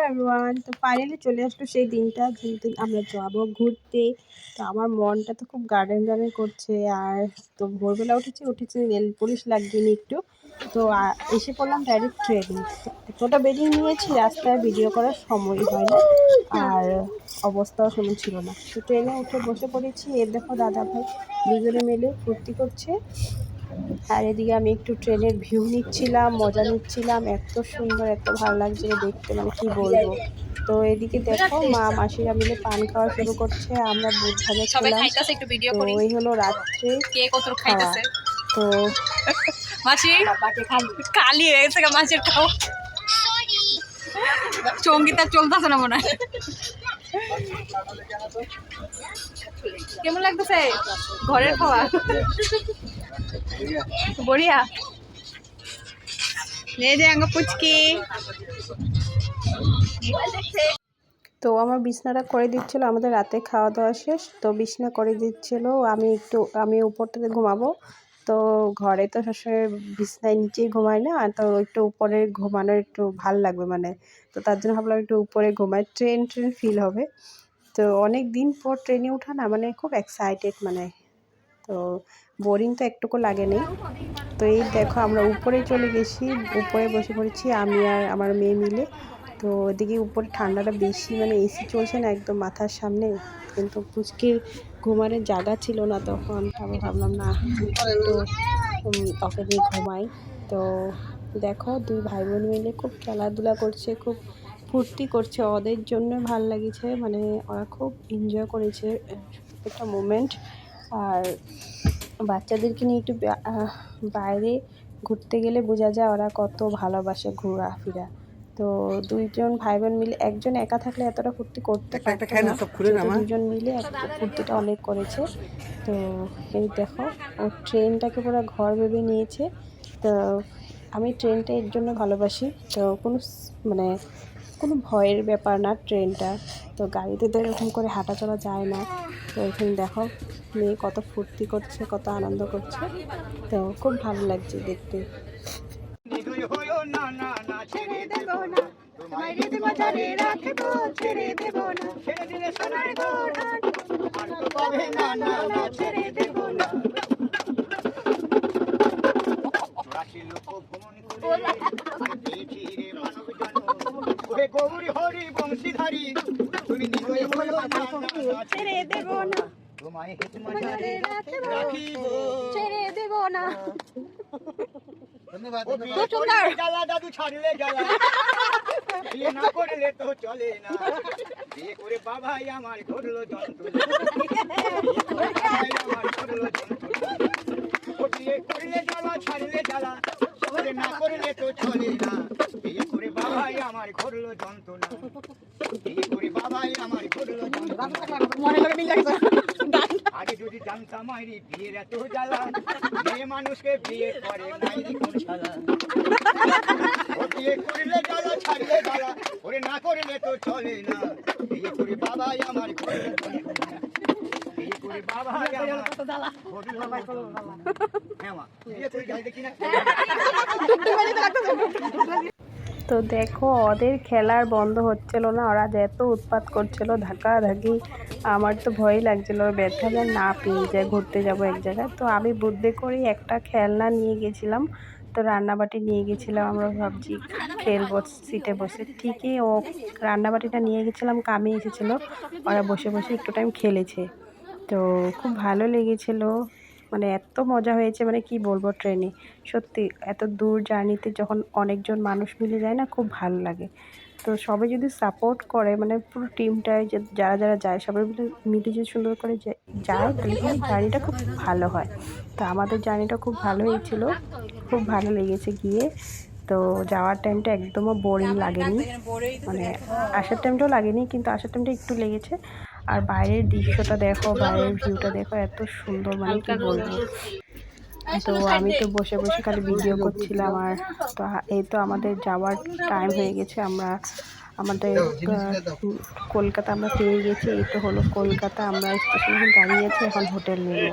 Hello everyone তো finally চলে আসলো সেই দিনটা যেদিন আমরা যাব ঘুরতে। তো আমার মনটা তো খুব গার্ডেন গার্ডেন করছে আর তো ভোরবেলা উঠেছি উঠেছি নেল পলিশ লাগিয়ে একটু। তো এসে পড়লাম ডাইরেক্ট ট্রেনে এতটা বেরিয়ে নিয়েছি রাস্তায় ভিডিও করার সময় হয় না। আর অবস্থাও সেমন ছিল না। তো ট্রেনে উঠে বসে পড়েছি। এর দেখো দাদা ভাই, দুজনে মিলে ফুর্তি করছে। আর এদিকে আমি একটু ট্রেনের ভিউ নিচ্ছিলাম মজা নিচ্ছিলাম। এত সুন্দর এত ভালো লাগছিল দেখতে মানে কি বলব? তো এদিকে দেখো মা মাসিরা মিলে পান খাওয়া শুরু করছে আমরা বুট ভাজা খেলাম। খাইতাছে একটু ভিডিও তো করি। এই হলো রাত্রে কে কত খাইতাছে? তো মাসি? কালি হয়ে গেছে মাসির খাও সঙ্গীতা চলতেছে না মনে হয়? কেমন লাগতেছে? ঘরের খাওয়া? তো আমার বিছনাটা করে দিচ্ছিল, আমাদের রাতে খাওয়া দাওয়া শেষ, তো বিছনা করে দিচ্ছিল, আমি একটু, আমি উপরটাতে ঘুমাবো। তো ঘরে তো সবসময় বিছনায় নিচেই ঘুমাই না, তো একটু উপরে ঘুমানোর একটু ভালো লাগবে মানে। তো তার জন্য ভাবলাম একটু উপরে ঘুমাই, ট্রেন ট্রেন ফিল হবে। তো অনেক দিন পর ট্রেনে ওঠা না মানে খুব এক্সাইটেড মানে। তো বোরিং তো একটুকু লাগেনি তো এই দেখো আমরা উপরে চলে গেছি, উপরে বসে পড়েছি আমি আর আমার মেয়ে মিলে। তো ওদিকে উপরে ঠান্ডাটা বেশি মানে এসি চলছে না একদম মাথার সামনে। কিন্তু পুচকির ঘুমানোর জায়গা ছিল না তখন আমি ভাবলাম না তো ওকে নিয়ে ঘুমাই। তো দেখো দুই ভাই বোন মিলে খুব খেলাধুলা করছে, খুব ফুর্তি করছে, ওদের জন্য ভালো লাগিছে। মানে ওরা খুব এনজয় করেছে, একটা মোমেন্ট আর বাচ্চাদেরকে নিয়ে একটু বাইরে ঘুরতে গেলে বোঝা যায় ওরা কত ভালোবাসে ঘোরাফেরা। তো দুইজন ভাই বোন মিলে একজন একা থাকলে এতটা ফুর্তি করতে পারতো না। দুজন মিলে ফুর্তিটা অনেক করেছে। তো এই দেখো ও ট্রেনটাকে পুরো ঘর ভেবে নিয়েছে। তো আমি ট্রেনটা এর জন্য ভালোবাসি। তো কোনো মানে কোনো ভয়ের ব্যাপার না ট্রেনটা। তো গাড়িতে তো এরকম করে হাঁটা চলা যায় না। তো এখানে দেখো, মেয়ে কত ফুর্তি করছে, কত আনন্দ করছে। তো খুব ভালো লাগছে দেখতে। ছেড়ে না তোমায় হৃদ ধরে রাখব ছেড়ে দেব না ছেড়ে দিলে সোনার ঘোড়া আর তো পাবে না না না ছেড়ে দেব না রাশি লোক ভ্রমণ করে পেয়েছি রে মানব ওহে গৌরী হরি বংশীধারী। তুমি নিদুই হইও না না ছেড়ে দেব না। তোমায় হৃদ রাখিব। ছেড়ে দেব না। ও জ্বালা দাদু ছাড়লে জ্বালা। বিয়ে না করলে তো চলে না। বিয়ে করে বাবাই আমার করল যন্ত্রণা। আমার করল যন্ত্রণা। বিয়ে করলে জ্বালা ছাড়লে জ্বালা। না করলে তো চলে না। বাবাই আমার করল যন্ত্রণা। বাবাই আমার করল মনে করে মিল লাগছে আগে যদি জানতাম আইরি বিয়ের এত জ্বালা মেয়ে মানুষকে বিয়ে করে নাইরি কোন শালা বিয়ে করলে জ্বালা ছাড়লে জ্বালা ওরে না করলে তো চলে না। বিয়ে করে বাবাই আমার করল বিয়ে করে বাবাই আমার করল যন্ত্রণা। হ্যাঁ মা, বিয়ে করে যাই দেখি না। তো দেখো, ওদের খেলার বন্ধ হচ্ছিল না। ওরা যে এত উৎপাত করছিল ধাক্কা ধাক্কি আমার তো ভয় লাগছিল ব্যথা যেন না পেয়ে যায়, ঘুরতে যাব এক জায়গায়। তো আমি বুদ্ধি করে একটা খেলনা নিয়ে গেছিলাম। তো রান্নাবাটি নিয়ে গেছিলাম, আমরা ভাবছি খেলব সিটে বসে। ঠিকই ও রান্নাবাটিটা নিয়ে গেছিলাম কামে এসেছিল। ওরা বসে বসে একটু টাইম খেলেছে। তো খুব ভালো লেগেছিলো। মানে এত মজা হয়েছে মানে কি বলব ট্রেনে। সত্যি, এত দূর জার্নিতে যখন অনেকজন মানুষ মিলে যায় না, খুব ভালো লাগে। তো সবাই যদি সাপোর্ট করে মানে পুরো টিমটায় যে যারা যারা যায়, সবাই মিলে মিলে যদি সুন্দর করে যায়, তাহলে জার্নিটা খুব ভালো হয়। তো আমাদের জার্নিটা খুব ভালো হয়েছিল, খুব ভালো লেগেছে গিয়ে। তো যাওয়ার টাইমটা একদমও বোরিং লাগেনি। মানে আসার টাইমটাও লাগেনি, কিন্তু আসার টাইমটা একটু লেগেছে। আর বাইরের দৃশ্যটা দেখো, বাইরের ভিউটা দেখো, এত সুন্দর মানে কি বলব। তো আমি তো বসে বসে খালি ভিডিও করছিলাম আর তো এই তো আমাদের যাওয়ার টাইম হয়ে গেছে। আমরা আমাদের কলকাতা আমরা পেয়ে গেছি, এই তো হলো কলকাতা। আমরা স্টেশনে দাঁড়িয়ে আছি, এখন হোটেল নেব।